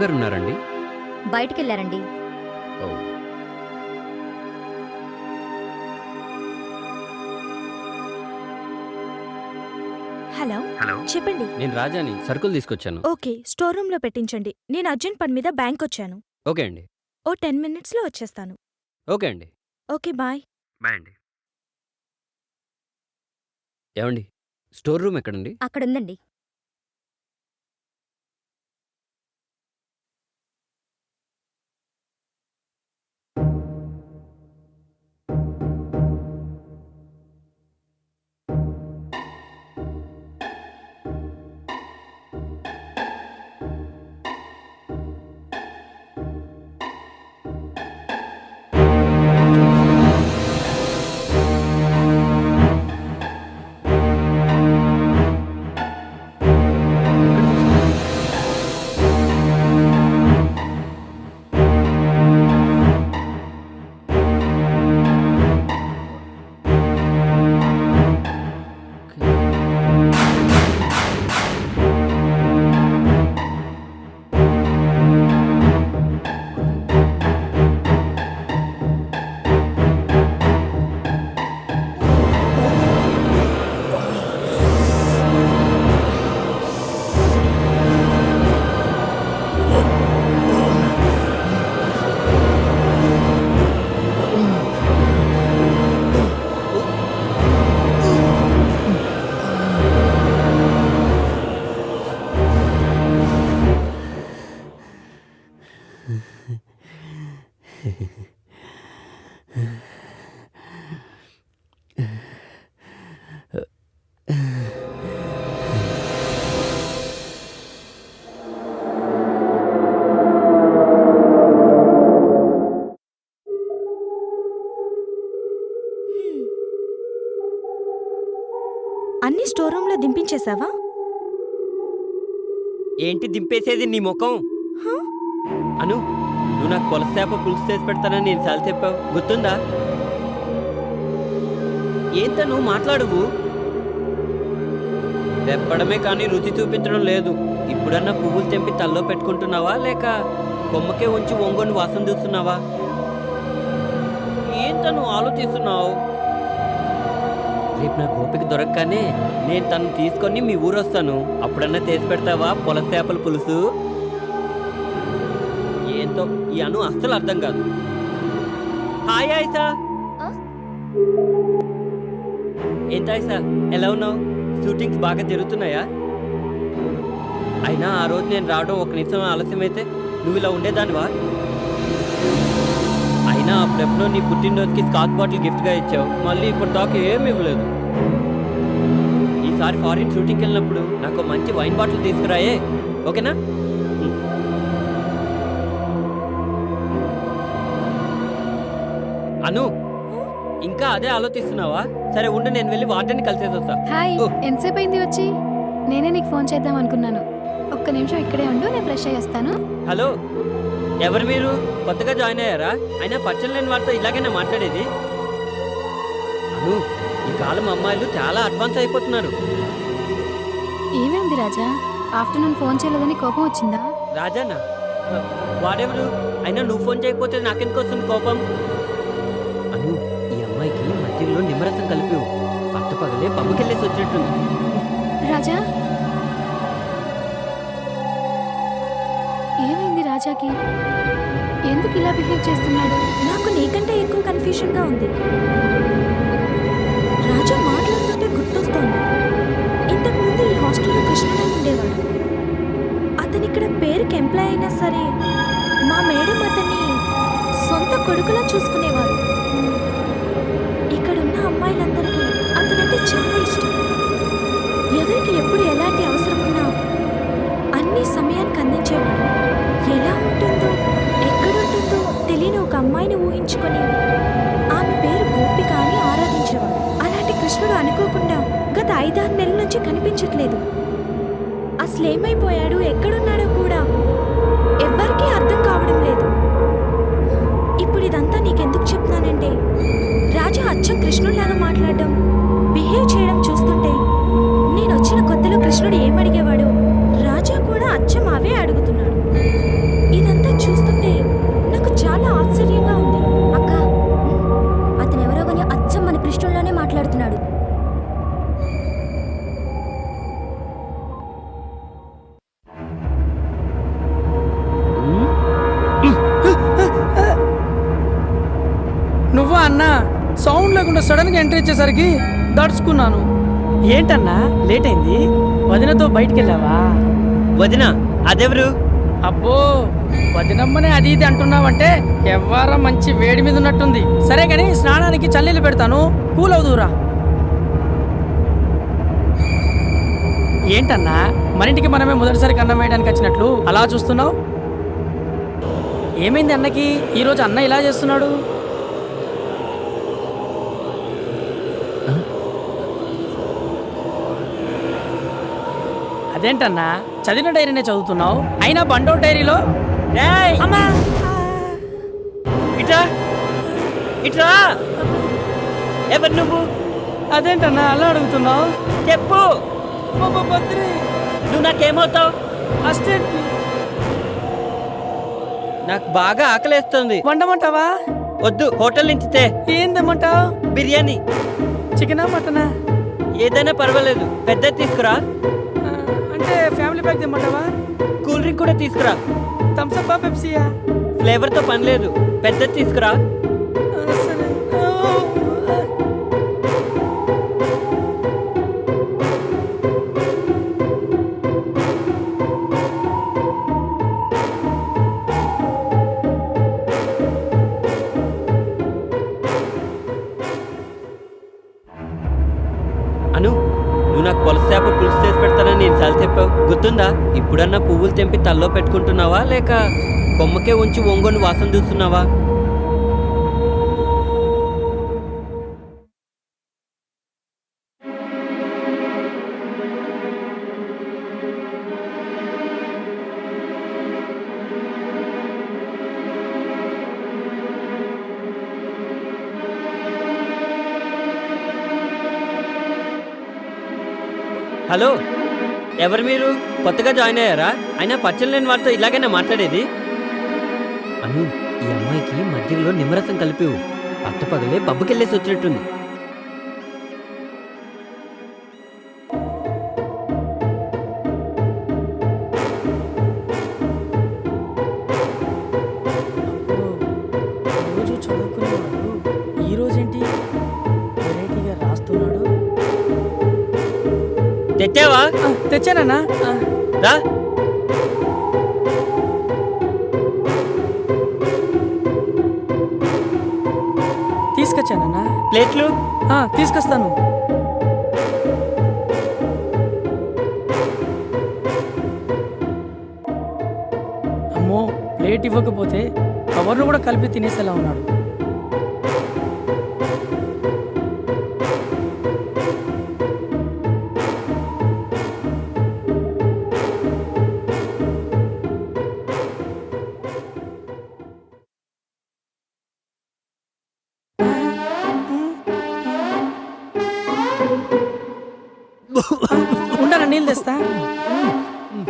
అనుగారు ఉన్నారండి బయటికి వెళ్ళారండి ఓ. హలో. హలో. చెప్పండి. నేను రాజాని సరుకులు తీసుకొచ్చాను. ఓకే స్టోర్ రూమ్లో పెట్టించండి. నేను అర్జెంట్ పని మీద బ్యాంక్ వచ్చాను ఓకే అండి. ఓ టెన్ మినిట్స్లో వచ్చేస్తాను. ఓకే అండి. Okay bye. బాయ్ అండి. ఏమండి? స్టోర్ రూమ్ ఎక్కడండి? అక్కడ ఉందండి దింపించేశావా ఏంటి దింపేసేది నీ ముఖం? హ? అను నువ్వు నాకు కొలసేప పులుసు చేసి పెడతానని నేను చాలా చెప్పావు. గుర్తుందా? ఏంట నువ్వు మాట్లాడువు? చెప్పడమే కానీ రుచి చూపించడం లేదు. ఇప్పుడన్నా పువ్వులు తెంపి తల్లో పెట్టుకుంటున్నావా లేక కొమ్మకే ఉంచి ఒంగొని వాసన చూస్తున్నావా? ఏంట నువ్వు ఆలోచిస్తున్నావు? రేపు నా గోపిక దొరకగానే నేను తను తీసుకొని మీ ఊరు వస్తాను అప్పుడన్నా చేసి పెడతావా? పొలసేపల పులుసు? ఏంటో ఈ అను అస్సలు అర్థం కాదు. హాయ్ ఆయిసా? ఏంటి ఆయిసా ఎలా ఉన్నావు? షూటింగ్స్ బాగా జరుగుతున్నాయా? అయినా ఆ రోజు నేను రావడం ఒక నిమిషం ఆలస్యమైతే నువ్వు ఇలా ఉండేదానివా? అయినా అప్పుడెప్పుడో నీ పుట్టినరోజుకి స్కాచ్ బాటిల్ గిఫ్ట్గా ఇచ్చావు. మళ్ళీ ఇప్పుడు దాకా ఏమి ఇవ్వలేదు. ఈసారి ఫారిన్ షూటింగ్కి వెళ్ళినప్పుడు నాకు మంచి వైన్ బాటిల్ తీసుకురాయే. ఓకేనా. అను ఇంకా అదే ఆలోచిస్తున్నావా? సరే ఉండు నేను వెళ్ళి వార్డెన్ని కలిసేసి వస్తా. హాయ్ ఓ. ఎంతసేపు అయింది వచ్చి? నేనే నీకు ఫోన్ చేద్దాం అనుకున్నాను. ఒక్క నిమిషం ఇక్కడే ఉండు నేను ఫ్రెష్ అయ్యి వస్తాను. హలో ఎవరు మీరు? కొత్తగా జాయిన్ అయ్యారా? అయినా పచ్చని లేని వాళ్ళతో ఇలాగైనా మాట్లాడేది? అను ఈ కాలం అమ్మాయిలు చాలా అడ్వాన్స్ అయిపోతున్నారు. ఏమైంది రాజా? ఆఫ్టర్నూన్ ఫోన్ చేయలేదని కోపం వచ్చిందా? రాజానా? వాడెవరు? అయినా నువ్వు ఫోన్ చేయకపోతే నాకెందుకు వస్తుంది కోపం? అను ఈ అమ్మాయికి మధ్యలో నిమ్మరసం కలిపి పట్ట పగలే పబ్బుకెళ్ళేసి వచ్చినట్టుంది. రాజా రాజాకి? ఎందుకు ఇలా బిహేవ్ చేస్తున్నాడు? నాకు నీకంటే ఎక్కువ కన్ఫ్యూషన్గా ఉంది. రాజా మాట్లాడుతుంటే గుర్తొస్తోంది. ఇంతకుముందు ఈ హాస్టల్లో కృష్ణుడని ఉండేవాడు. అతను ఇక్కడ పేరుకి ఎంప్లాయ్ అయినా సరే మా మేడం అతన్ని సొంత కొడుకులా చూసుకునేవారు. ఇక్కడున్న అమ్మాయిలందరికీ అతనంటే చాలా ఇష్టం. ఎవరికి ఎప్పుడు ఎలాంటి అవసరం ఉన్నా అన్ని సమయానికి ఎలా ఉంటుందో ఎక్కడుంటుందో తెలియని ఒక అమ్మాయిని ఊహించుకొని ఆమె పేరు గోపిక అని ఆరాధించేవాడు. అలాంటి కృష్ణుడు అనుకోకుండా గత ఐదారు నెలల నుంచి కనిపించట్లేదు. అసలేమైపోయాడు ఎక్కడున్నాడో కూడా ఎవ్వరికీ అర్థం కావడం లేదు. ఇప్పుడు ఇదంతా నీకెందుకు చెప్తున్నానంటే రాజా అచ్చం కృష్ణుడిలాగా మాట్లాడడం బిహేవ్ చేయడం చూస్తుంటే నేను వచ్చిన కొత్తలో కృష్ణుడు ఏమడిగేవాడు? ఇచ్చేసరికి దడుచుకున్నాను ఏంటన్నా? లేట్ అయింది వదినతో బయటికి వెళ్ళావా వదిన అదెవరు? అబ్బో వదినమ్మనే అది ఇది అంటున్నావంటే ఎవ్వరా మంచి వేడి మీద ఉన్నట్టుంది. సరే గాని స్నానానికి చల్లీలు పెడతాను. కూల్ అవుదురా ఏంటన్నా? మన ఇంటికి మనమే మొదటిసారి కన్నం వేయడానికి వచ్చినట్లు అలా చూస్తున్నావు? ఏమైంది అన్నకి? ఈరోజు అన్న ఇలా చేస్తున్నాడు? అదేంటన్నా? చదివిన డైరీనే చదువుతున్నావు? అయినా బండో డైరీలో? ఇట్రా! ఇట్రా! ఎవరు నువ్వు? అదేంటన్నా అలా అడుగుతున్నావు? చెప్పు! నువ్వు నాకేమవుతావు? అస్టేట్ నాకు బాగా ఆకలేస్తుంది. వండమంటావా? వద్దు హోటల్ నుంచి తే. ఏం తెమ్మంటావు బిర్యానీ. చికెనా మటనా? ఏదైనా పర్వాలేదు. పెద్ద తీసుకురా. ఫ్యామిలీ ప్యాక్ తెమ్మంటావా? కూల్ డ్రింక్ కూడా తీసుకురా. థమ్స్అప్ పెప్సీయా ఫ్లేవర్తో పని లేదు. పెద్దది తీసుకురా. గుర్తుందా? ఇప్పుడన్నా పువ్వులు తెంపి తల్లో పెట్టుకుంటున్నావా? లేక కొమ్మకే ఉంచి ఒంగోని వాసన చూస్తున్నావా? హలో ఎవరు మీరు? కొత్తగా జాయిన్ అయ్యారా? అయినా పరిచయం లేని వారితో ఇలాగైనా మాట్లాడేది? అను ఈ అమ్మాయికి మధ్యలో నిమ్మరసం కలిపేవు. పట్టపగలే బబ్బుకెళ్ళేసి పబ్బుకెళ్ళేసి వచ్చినట్టుంది. తెచ్చావా? తెచ్చానన్నా. రా. తీసుకొచ్చానన్నా. ప్లేట్లు? తీసుకొస్తాను. అమ్మో ప్లేట్ ఇవ్వకపోతే కవర్ను కూడా కలిపి తినేసేలా ఉన్నాడు. మ్మ్.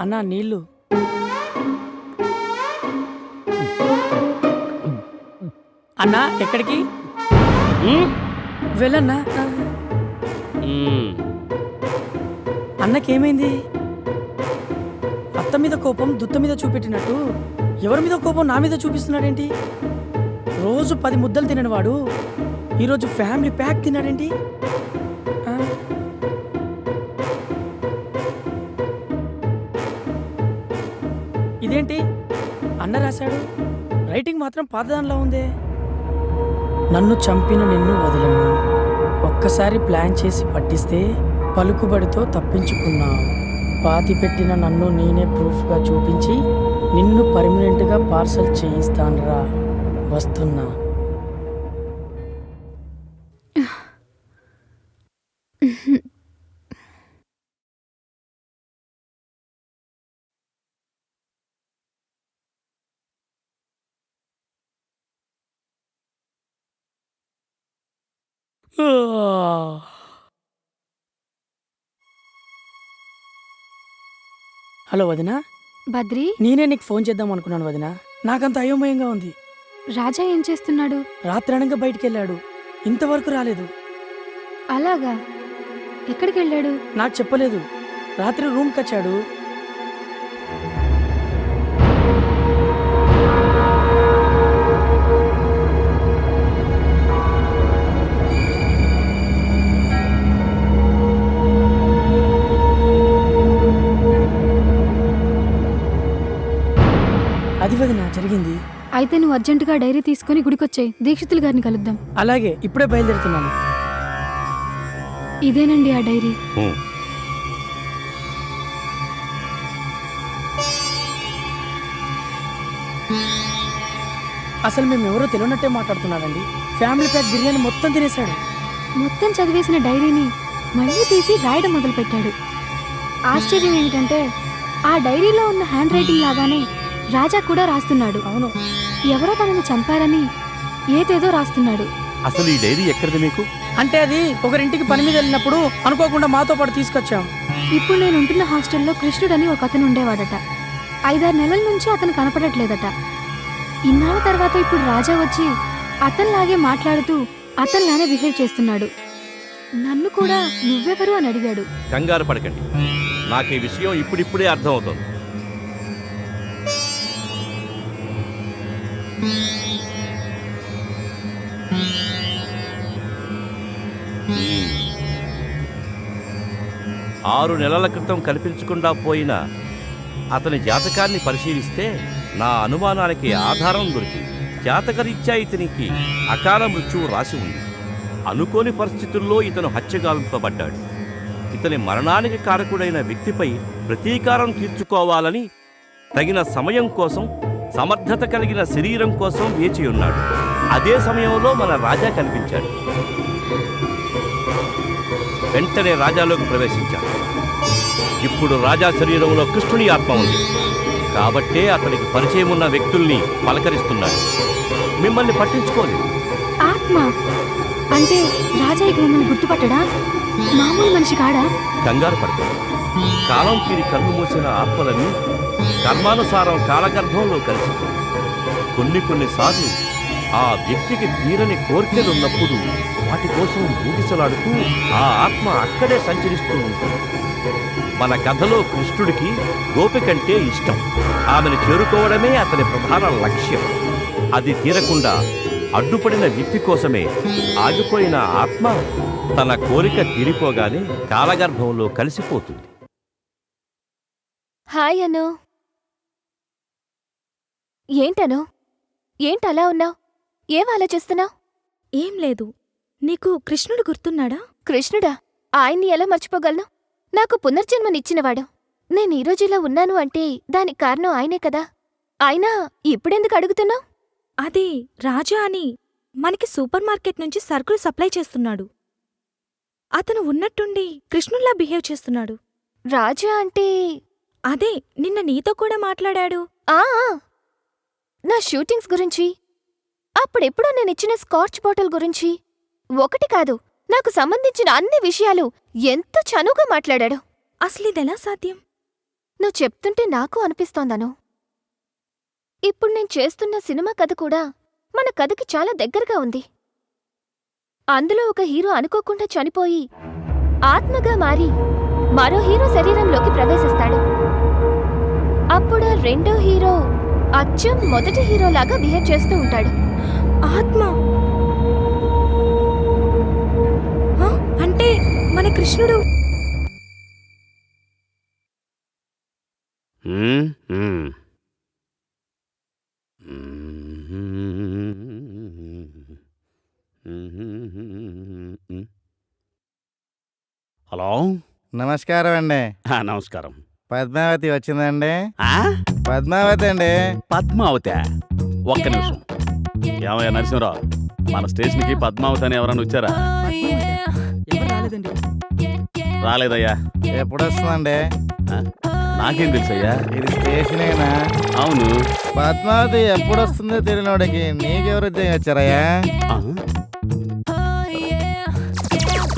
అన్నా నీళ్ళు అన్నా ఎక్కడికి. వెళ్ళన్నా. అన్నకేమైంది మీద కోపం దుత్త మీద చూపెట్టినట్టు ఎవరి మీద కోపం నా మీద చూపిస్తున్నాడేంటి? రోజు పది ముద్దలు తిననివాడు ఈరోజు ఫ్యామిలీ ప్యాక్ తిన్నాడేంటి? ఇదేంటి? అన్న రాశాడు. రైటింగ్ మాత్రం పాతదానిలా ఉందే. నన్ను చంపిన నిన్ను వదలను. ఒక్కసారి ప్లాన్ చేసి పట్టిస్తే పలుకుబడితో తప్పించుకున్నావు. పాతి పెట్టిన నన్ను నేనే ప్రూఫ్గా చూపించి నిన్ను పర్మనెంట్గా పార్సల్ చేయిస్తానురా. వస్తున్నా. Ah. హలో వదినా? బద్రి? నేనే నీకు ఫోన్ చేద్దాం అనుకున్నాను వదినా. నాకంత అయోమయంగా ఉంది. రాజా ఏం చేస్తున్నాడు? రాత్రి అనగా బయటికి వెళ్ళాడు ఇంతవరకు రాలేదు. అలాగా? ఎక్కడికి వెళ్ళాడు నాకు చెప్పలేదు. రాత్రి రూమ్కి వచ్చాడు. అది వదిన జరిగింది. అయితే నువ్వు అర్జెంటుగా డైరీ తీసుకుని గుడికొచ్చాయి. దీక్షితులు గారిని కలుద్దాం. అలాగే ఇప్పుడే బయలుదేరుతున్నాను. ఇదేనండి ఆ డైరీ. అసలు మేము ఎవరో తెలియనట్టే మాట్లాడుతున్నాడండి ఫ్యామిలీ ప్యాక్ బిర్యానీ మొత్తం తినేశాడు. మొత్తం చదివేసిన డైరీని మళ్ళీ తీసి రాయడం మొదలుపెట్టాడు. ఆశ్చర్యం ఏమిటంటే ఆ డైరీలో ఉన్న హ్యాండ్ రైటింగ్ లాగానే రాజా కూడా రాస్తున్నాడు. అవును. ఎవరో తనని చంపారని ఏదేదో రాస్తున్నాడు. అసలు ఈ డైరీ ఎక్కడిది మీకు? అంటే అది ఒకరింటికి పని మీద వెళ్ళినప్పుడు అనుకోకుండా మాతో పాటు తీసుకొచ్చాం. ఇప్పుడు నేను ఉంటున్న హాస్టల్లో కృష్ణుడని ఒక అతను ఉండేవాడట. ఐదారు నెలల నుంచి అతను కనపడట్లేదట. ఇన్నాళ్ళ తర్వాత ఇప్పుడు రాజా వచ్చి అతనిలాగే మాట్లాడుతూ అతనిలానే బిహేవ్ చేస్తున్నాడు. నన్ను కూడా నువ్వెవరు అని అడిగాడు. కంగారు పడకండి. నాకు ఈ విషయం ఇప్పుడిప్పుడే అర్థమవుతోంది. ఆరు నెలల క్రితం కనిపించకుండా పోయిన అతని జాతకాన్ని పరిశీలిస్తే నా అనుమానానికి ఆధారం దొరికింది. జాతకరీత్యా ఇతనికి అకాల మృత్యువు రాసి ఉంది. అనుకోని పరిస్థితుల్లో ఇతను హత్యగాల్పబడ్డాడు ఇతని మరణానికి కారకుడైన వ్యక్తిపై ప్రతీకారం తీర్చుకోవాలని తగిన సమయం కోసం సమర్థత కలిగిన శరీరం కోసం వేచి ఉన్నాడు. అదే సమయంలో మన రాజా కనిపించాడు. వెంటనే రాజాలోకి ప్రవేశించాడు. ఇప్పుడు రాజా శరీరంలో కృష్ణుని ఆత్మ ఉంది. కాబట్టే అతనికి పరిచయం ఉన్న వ్యక్తుల్ని పలకరిస్తున్నాడు. మిమ్మల్ని పట్టించుకోలేదు. ఆత్మ? అంటే రాజా ఇక మమ్మల్ని గుర్తుపట్టడా? మామూలు మనిషి కాడా? కంగారు పడతాడు కాలం తీరి కన్ను మూసిన ఆత్మలని కర్మానుసారం కాలగర్భంలో కలిసిపోయి కొన్ని కొన్నిసార్లు ఆ వ్యక్తికి తీరని కోరికలున్నప్పుడు వాటి కోసం ఊగిసలాడుతూ ఆ ఆత్మ అక్కడే సంచరిస్తూ ఉంటుంది. మన కథలో కృష్ణుడికి గోపికంటే ఇష్టం. ఆమెను చేరుకోవడమే అతని ప్రధాన లక్ష్యం. అది తీరకుండా అడ్డుపడిన వ్యక్తి కోసమే ఆగిపోయిన ఆత్మ తన కోరిక తీరిపోగానే కాలగర్భంలో కలిసిపోతుంది. హాయ్ అను. ఏంటను? ఏంటలా ఉన్నావు? ఏం ఆలోచిస్తున్నావు? ఏం లేదు. నీకు కృష్ణుడు గుర్తున్నాడా? కృష్ణుడా? ఆయన్ని ఎలా మర్చిపోగలను? నాకు పునర్జన్మనిచ్చినవాడు. నేను ఈ రోజు ఇలా ఉన్నాను అంటే దానికి కారణం ఆయనే కదా. అయినా ఇప్పుడెందుకు అడుగుతున్నావు? అదే రాజా అని మనకి సూపర్ మార్కెట్ నుంచి సరుకులు సప్లై చేస్తున్నాడు. అతను ఉన్నట్టుండి కృష్ణుల్లా బిహేవ్ చేస్తున్నాడు. రాజా అంటే అదే నిన్న నీతో కూడా మాట్లాడాడు. ఆ ఆ, నా షూటింగ్స్ గురించి? అప్పుడెప్పుడో నేనిచ్చిన స్కాచ్ బాటిల్ గురించి? ఒకటి కాదు నాకు సంబంధించిన అన్ని విషయాలు ఎంత చనువుగా మాట్లాడాడు. అసలిదెలా సాధ్యం? నువ్వు చెప్తుంటే నాకు అనిపిస్తోందను. ఇప్పుడు నేను చేస్తున్న సినిమా కథ కూడా మన కథకి చాలా దగ్గరగా ఉంది. అందులో ఒక హీరో అనుకోకుండా చనిపోయి ఆత్మగా మారి మరో హీరో శరీరంలోకి ప్రవేశిస్తాడు. అప్పుడు రెండో హీరో అచ్చం మొదటి హీరోలాగా బిహేవ్ చేస్తూ ఉంటాడు. ఆత్మ. అంటే మన కృష్ణుడు. హలో. నమస్కారం అండి. ఆ, నమస్కారం. పద్మావతి వచ్చిందండి. ఆ? పద్మావతి అండి. పద్మావతి? ఒక్క నిమిషం. ఏమయ్యా నరసింహరావు? మన స్టేషన్కి పద్మావతి అని ఎవరైనా వచ్చారా? రాలేదండి? రాలేదయ్యా. ఎప్పుడు వస్తుందండి? నాకేం తెలుసయ్యా? ఇది స్టేషనేనా? అవును. పద్మావతి ఎప్పుడు వస్తుందో తెలియనోడికి నీకెవరు ఉద్యోగం వచ్చారయ్యా?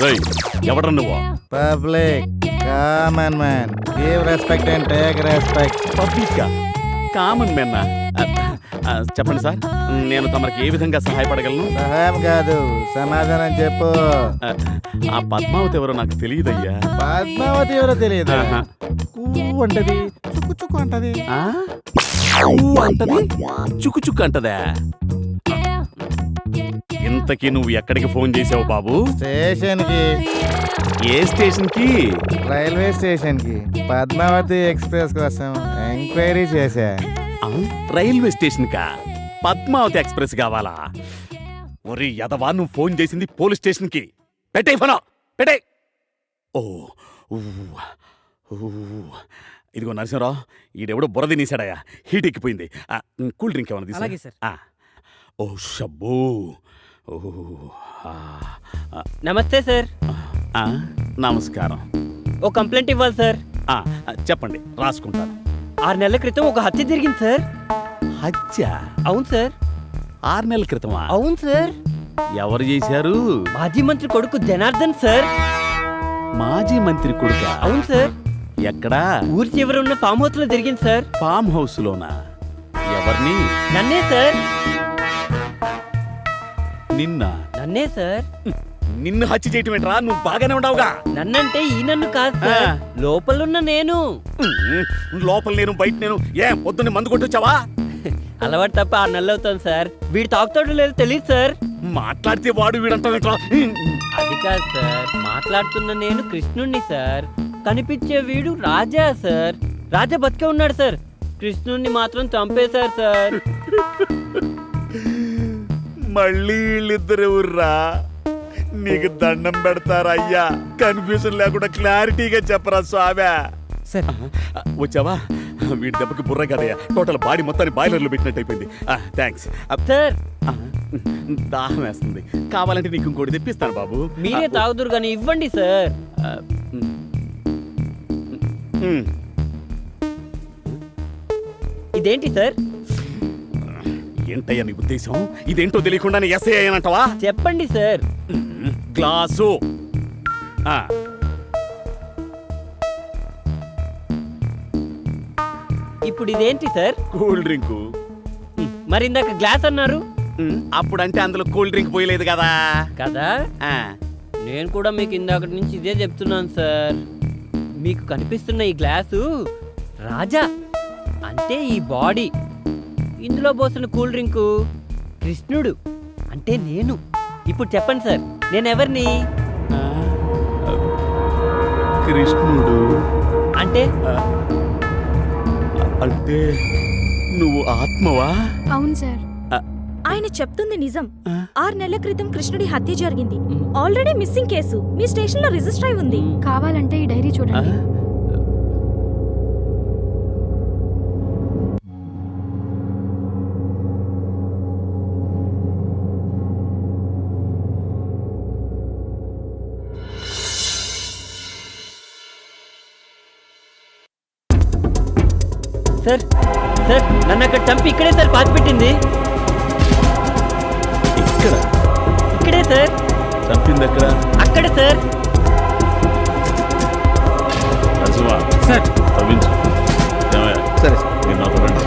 రేయ్, ఎవడ్రా నువ్వు? Public. Common man give respect and take respect public common మెన్న చెప్పండి సార్. నేను తమరికి ఏ విధంగా సహాయపడగలను? సహాయం కాదు. సమాధానం చెప్పు. ఆ, ఆ పద్మావతి ఎవరో నాకు తెలియదయ్యా. పద్మావతి ఎవరో తెలియదు. అంటది చుక్కు చుక్కు అంటది. అంటది చుక్కు చుక్కు అంటదా? ఇంతకీ నువ్వు ఎక్కడికి ఫోన్ చేసావు బాబు? స్టేషన్కి ఏ స్టేషన్కి రైల్వే స్టేషన్కి పద్మావతి ఎక్స్ప్రెస్ కోసం ఎంక్వైరీ చేశా. రైల్వే స్టేషన్ కా పద్మావతి ఎక్స్ప్రెస్ కావాలా? ఒరి యదవా నువ్వు ఫోన్ చేసింది పోలీస్ స్టేషన్కి పెట్టే ఫోన్ పెట్టే ఓ. ఇదిగో నరసింహరావు ఈడెవడో బురద నీసాడయా హీట్ ఎక్కిపోయింది. ఆ, కూల్ డ్రింక్ ఏమైనా తీసా అలాగే సార్. ఆ. ఓ షబ్బో. నమస్తే సార్. ఆ, నమస్కారం. ఓ కంప్లైంట్ ఇవ్వాలి సార్. ఆ, చెప్పండి రాసుకుంటాను. ఆరు నెలల క్రితం ఒక హత్య జరిగింది సార్. హత్య? అవును సార్. ఆరు నెలల క్రితమా? అవును సార్. ఎవరు చేశారు? మాజీ మంత్రి కొడుకు జనార్దన్ సార్. మాజీ మంత్రి కొడుక? అవును సార్. ఎక్కడా? ఊరి చివర ఉన్న ఫామ్ హౌస్లో జరిగింది సార్. ఫామ్ హౌస్ లోనా ఎవరిని? నన్నే సార్. నిన్న? నన్నే సార్. నిన్ను హత్య చేయటం ఏంట్రా నువ్వు బాగానే ఉండవుగా నన్నంటే ఈ నన్ను కాదు సార్. ఆ. లోపలున్న నేను. లోపల నేను బయట నేను. ఏ పొద్దున్నే మందు కొట్టొచ్చావా అలవాటు తప్ప ఆరు నెలలు అవుతాను సార్. వీడు తాగుతాడో లేదో తెలియదు సార్. మాట్లాడితే వాడు వీడంటావేంట్రా? అది కాదు సార్. మాట్లాడుతున్న నేను కృష్ణుణ్ణి సార్. కనిపించే వీడు రాజా సార్. రాజా బతికే ఉన్నాడు సార్. కృష్ణుణ్ణి మాత్రం చంపేశారు సార్. మళ్ళీ వీళ్ళిద్దరు ఎవర్రా? నీకు దండం పెడతారా అయ్యా కన్ఫ్యూజన్ లేకుండా క్లారిటీగా చెప్పరా స్వామి. సార్. వచ్చావా? వీడి దెబ్బకి బుర్ర కదయ్యా. టోటల్ బాడీ మొత్తాన్ని బాయిలర్లో పెట్టినట్టు అయిపోయింది. Thanks sir. దాహం వేస్తుంది. కావాలంటే నీకు ఇంకోటి తెప్పిస్తాను బాబు. మీరే తాగుదురు కానీ ఇవ్వండి సార్. ఇదేంటి సార్? ఏంటయ్యా నీ ఉద్దేశం? ఇదేంటో తెలియకుండానే ఎస్ఐ అయ్యానంటావా చెప్పండి సార్. గ్లాసు. ఆ, ఇప్పుడు ఇదేంటి సార్? Cool drink. మరి ఇందాక గ్లాస్ అన్నారు? ఉమ్, అప్పుడంటే అందులో కూల్ డ్రింక్ పోయలేదు కదా. కదా? ఆ, నేను కూడా మీకు ఇందాకటి నుంచి ఇదే చెప్తున్నాను సార్. మీకు కనిపిస్తున్న ఈ గ్లాసు రాజా అంటే ఈ బాడీ. ఇందులో పోసిన కూల్ డ్రింకు కృష్ణుడు అంటే నేను. ఇప్పుడు చెప్పండి సార్. నేను ఎవరిని ఆ, కృష్ణుడు. అంటే? అంటే నువ్వు ఆత్మవా? అవును సార్. ఆయన చెప్తుంది నిజం. ఆ? ఆరు నెలల క్రితం కృష్ణుడి హత్య జరిగింది. Already missing case. మీ స్టేషన్లో రిజిస్టర్ అయి ఉంది. కావాలంటే ఈ డైరీ? చూడండి. సార్ సార్ నన్ను అక్కడ చంపి ఇక్కడే సార్ పాతి పెట్టింది. ఇక్కడ? ఇక్కడే సార్. చంపింది ఎక్కడ? అక్కడే సార్. నరసింహ సార్. తవ్వించు. ఏమయ్యా? సరే. మీరు నాతో రండి.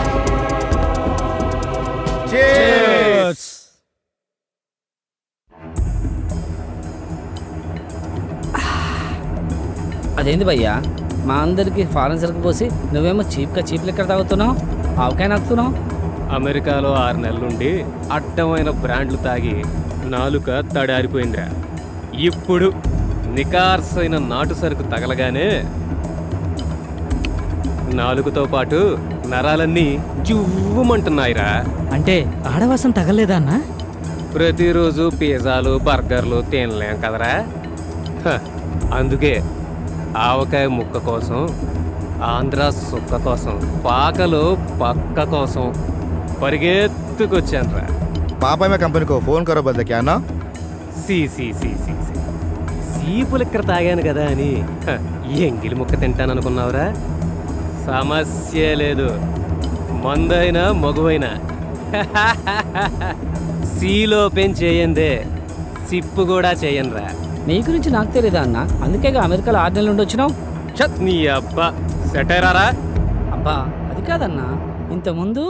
అదేంది భయ్యా? మా అందరికి ఫారెన్ సరుకు పోసి నువ్వేమో చీప్గా చీప్ లెక్కర తాగుతున్నావు? ఆవకాయ నక్కుతున్నావు అమెరికాలో ఆరు నెలలుండి అడ్డమైన బ్రాండ్లు తాగి నాలుక తడారిపోయిందిరా. ఇప్పుడు నికార్సైన నాటు సరుకు తగలగానే నాలుగుతో పాటు నరాలన్నీ జువ్వుమంటున్నాయిరా. అంటే ఆడవాసం తగలేదా అన్నా? ప్రతిరోజు పిజ్జాలు బర్గర్లు తినలేం కదరా. అందుకే ఆవకాయ ముక్క కోసం ఆంధ్ర సుక్క కోసం పాకలు పక్క కోసం పరిగెత్తుకొచ్చానురా पापा मैं कंपनी को फोन करो बदले क्या ना C C C C C సీపులు ఇక్కడ తాగాను కదా అని హ, ఎంగిలి ముక్క తింటాను అనుకున్నావురా సమస్య లేదు మందైనా మగువైనా సీలో పెన్ చేయందే సిప్పు కూడా చేయనురా నీ గురించి నాకు తెలియదా అన్న? అందుకేగా అమెరికాలో ఆరు నెలల నుండి వచ్చినావు? చత్ నీ అబ్బా. సెటైరారా? అబ్బా అది కాదన్నా. ఇంతకుముందు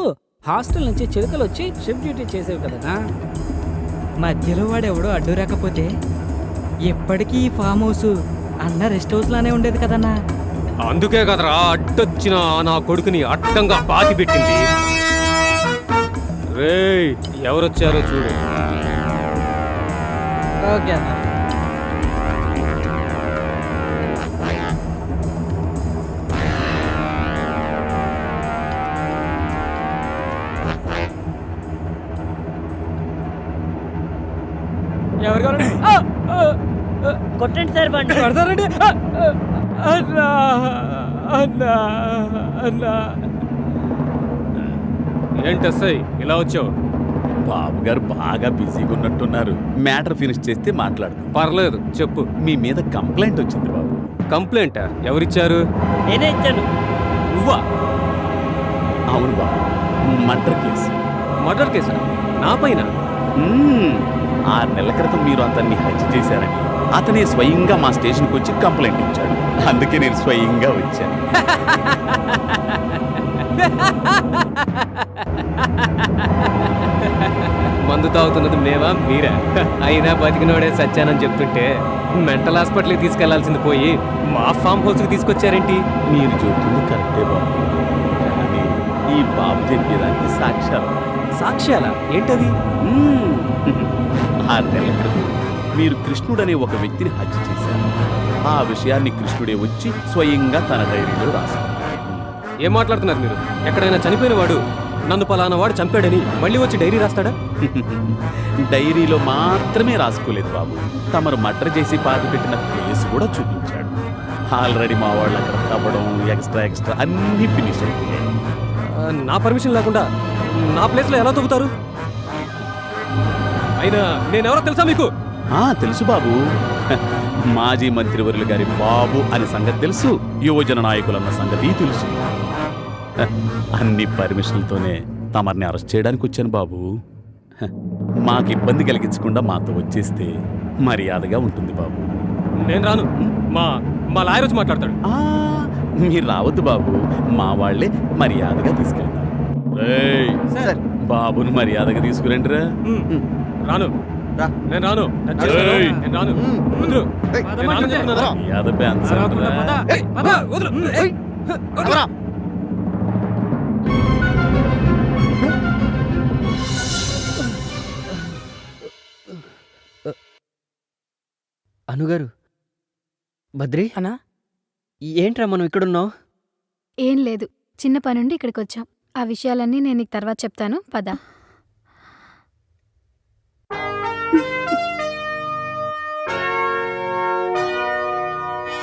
హాస్టల్ నుంచి చిలుకలు వచ్చి షిఫ్ట్ డ్యూటీ చేసేవి కదన్నా. మధ్యలో వాడెవడో అడ్డు రాకపోతే ఎప్పటికీ ఈ ఫామ్ హౌస్ అన్న రెస్ట్ హౌస్ లానే ఉండేది కదన్నా. అందుకే కదరా అడ్డొచ్చిన నా కొడుకుని అడ్డంగా పాతి పెట్టింది. రేయ్ ఎవరొచ్చారో చూడు. ఓకే అన్న. ఎవరు కావాలండి! కొట్టండి సార్ బండి! ఆ! అన్నా అన్నా అన్నా. ఏంటస్సై ఇలా వచ్చావు? బాబు గారు బాగా బిజీగా ఉన్నట్టున్నారు. మ్యాటర్ ఫినిష్ చేస్తే మాట్లాడు పర్లేదు చెప్పు. మీ మీద కంప్లైంట్ వచ్చింది బాబు. కంప్లైంటా? ఎవరిచ్చారు? నేనే ఇచ్చాను. నువ్వా? అవును బాబు. Murder case. మర్డర్ కేసా? నా పైన? మ్మ్. ఆరు నెలల క్రితం మీరు అతన్ని హత్య చేశారని అతనే స్వయంగా మా స్టేషన్కి వచ్చి కంప్లైంట్ ఇచ్చాడు. అందుకే నేను స్వయంగా వచ్చాను. మందు తాగుతున్నది మేమా మీరా? అయినా బతికినోడే సచ్చానని చెప్తుంటే మెంటల్ హాస్పిటల్కి తీసుకెళ్ళాల్సింది పోయి మా ఫామ్ హౌస్కి తీసుకొచ్చారేంటి? మీరు చెబుతుంది కరెక్టే బాబు. కానీ ఈ బాబు చెప్పేదానికి సాక్ష్యాలు. సాక్ష్యాలా? ఏంటది. ఆరు నెలల క్రితం మీరు కృష్ణుడనే ఒక వ్యక్తిని హత్య చేశారు. ఆ విషయాన్ని కృష్ణుడే వచ్చి స్వయంగా తన డైరీలో రాసుకున్నాడు ఏం మాట్లాడుతున్నారు మీరు? ఎక్కడైనా చనిపోయిన వాడు నన్ను పలానా వాడు చంపాడని మళ్ళీ వచ్చి డైరీ రాస్తాడా? డైరీలో మాత్రమే రాసుకోలేదు బాబు. తమరు మర్డర్ చేసి పాతి పెట్టిన ప్లేస్ కూడా చూపించాడు. ఆల్రెడీ మా వాళ్ళు అక్కడ తవ్వడం ఎక్స్ట్రా ఎక్స్ట్రా అన్నీ ఫినిష్ అయిపోయాయి. ఆ, నా పర్మిషన్ లేకుండా నా ప్లేస్లో ఎలా తవ్వుతారు? అయినా నేనెవరో తెలుసా మీకు? ఆ తెలుసు బాబు. మాజీ మంత్రివర్యులు గారి బాబు అనే సంగతి తెలుసు. యువజన నాయకులన్న సంగతి తెలుసు. అన్ని పర్మిషన్లతోనే తమరిని అరెస్ట్ చేయడానికి వచ్చాను బాబు. మాకు ఇబ్బంది కలిగించకుండా మాతో వచ్చేస్తే మర్యాదగా ఉంటుంది బాబు. నేను రాను. మా మా లాయర్ వచ్చి మాట్లాడతాడు. ఆ, మీరు రావద్దు బాబు. మా వాళ్ళే మర్యాదగా తీసుకెళ్తారు. రేయ్, బాబును మర్యాదగా తీసుకురండిరా. ఉమ్, రాను. నేను రాను. టచ్ చేస్తాను. ఏయ్. నేను రాను. వదులు. నేను రాను. చెప్తున్నానా? మర్యాద బ్యాన్స్ రాకుండా పద. పద, వదులు. ఏయ్. అనుగారు. బద్రి? అన్నా? ఏంట్రా మనం ఇక్కడున్నావు ఏం లేదు. చిన్న పనుండి ఇక్కడికి వచ్చాం ఆ విషయాలన్నీ నేను నీకు తర్వాత చెప్తాను. పద.